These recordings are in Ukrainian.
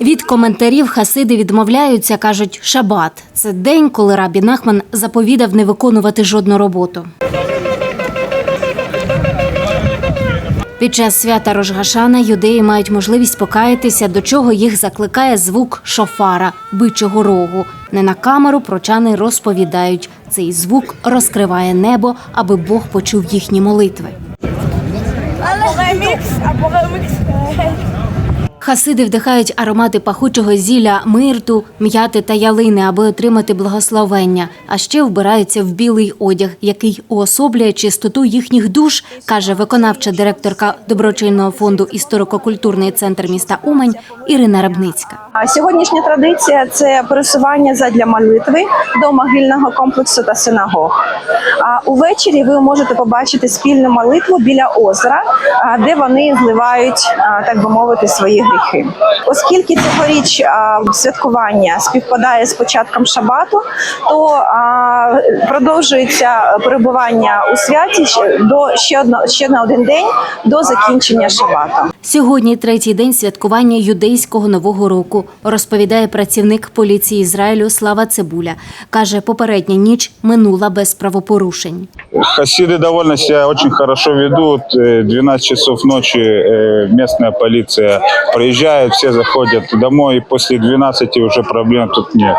Від коментарів хасиди відмовляються, кажуть, шабат це день, коли рабі Нахман заповідав не виконувати жодну роботу. Під час свята Рожгашана юдеї мають можливість покаятися, до чого їх закликає звук шофара, бичого рогу. Не на камеру прочани розповідають. Цей звук розкриває небо, аби Бог почув їхні молитви. Хасиди вдихають аромати пахучого зілля, мирту, м'яти та ялини, аби отримати благословення. А ще вбираються в білий одяг, який уособлює чистоту їхніх душ, каже виконавча директорка доброчинного фонду історико-культурний центр міста Умань Ірина Рабницька. Сьогоднішня традиція це пересування задля молитви до могильного комплексу та синагог. А увечері ви можете побачити спільну молитву біля озера, де вони зливають, так би мовити, свої гріхи. Оскільки цьогоріч святкування співпадає з початком шабату, то продовжується перебування у святі до ще одно ще на один день до закінчення шабату. Сьогодні третій день святкування юдейського нового року, розповідає працівник поліції Ізраїлю Слава Цибуля. Каже, попередня ніч минула без правопорушень. Хасиды довольно себя очень хорошо ведут. Э, 12 часов ночи э, местная полиция приезжает, все заходят домой. И после 12 уже проблем тут нет.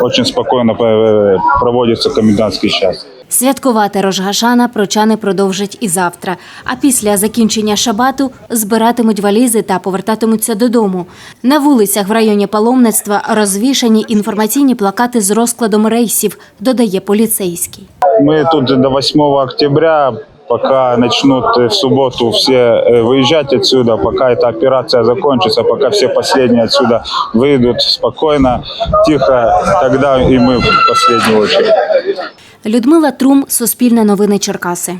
Очень спокойно э, проводится комендантский час. Святкувати Рожгашана прочани продовжать і завтра. А після закінчення шабату збиратимуть валізи та повертатимуться додому. На вулицях в районі паломництва розвішані інформаційні плакати з розкладом рейсів, додає поліцейський. Мы тут до 8 октября, пока начнут э, в субботу все э, выезжать отсюда, пока эта операция закончится, пока все последние отсюда выйдут спокойно, тихо, тогда и мы в последнюю очередь. Людмила Трум, Суспільне новини Черкаси.